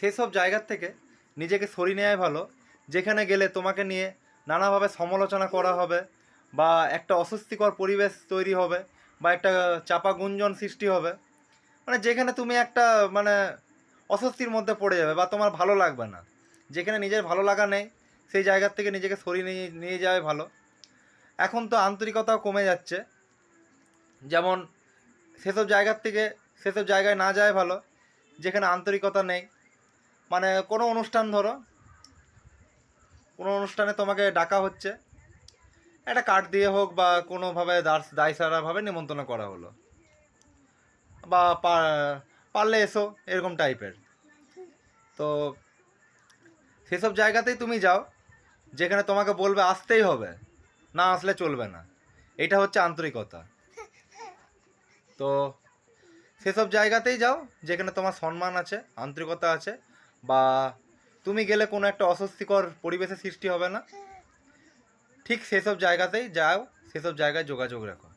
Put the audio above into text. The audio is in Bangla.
সেসব জায়গার থেকে নিজেকে সরিয়ে নেওয়াই ভালো। যেখানে গেলে তোমাকে নিয়ে নানাভাবে সমালোচনা করা হবে বা একটা অস্বস্তিকর পরিবেশ তৈরি হবে বা একটা চাপা গুঞ্জন সৃষ্টি হবে। মানে যেখানে তুমি একটা মানে অস্বস্তির মধ্যে পড়ে যাবে বা তোমার ভালো লাগবে না। যেখানে নিজের ভালো লাগা নেই, সেই জায়গার থেকে নিজেকে সরিয়ে নিয়ে নিয়ে যাওয়াই ভালো। এখন তো আন্তরিকতাও কমে যাচ্ছে। যেমন সেসব জায়গার থেকে সেসব জায়গায় না যায় ভালো। যেখানে আন্তরিকতা নেই মানে কোনো অনুষ্ঠান ধরো, কোনো অনুষ্ঠানে তোমাকে ডাকা হচ্ছে, একটা কার্ড দিয়ে হোক বা কোনোভাবে দায়সারাভাবে নিমন্ত্রণ করা হলো, বা পারলে এসো, এরকম টাইপের তো সেসব জায়গাতেই তুমি যাও, যেখানে তোমাকে বলবে আসতেই হবে, না আসলে চলবে না। এটা হচ্ছে আন্তরিকতা। তো সেসব জায়গাতেই যাও, যেখানে তোমার সম্মান আছে, আন্তরিকতা আছে বা তুমি গেলে কোনো একটা অস্বস্তিকর পরিবেশের সৃষ্টি হবে না। ঠিক সেসব জায়গাতেই যাও, সেসব জায়গায় যোগাযোগ রাখো।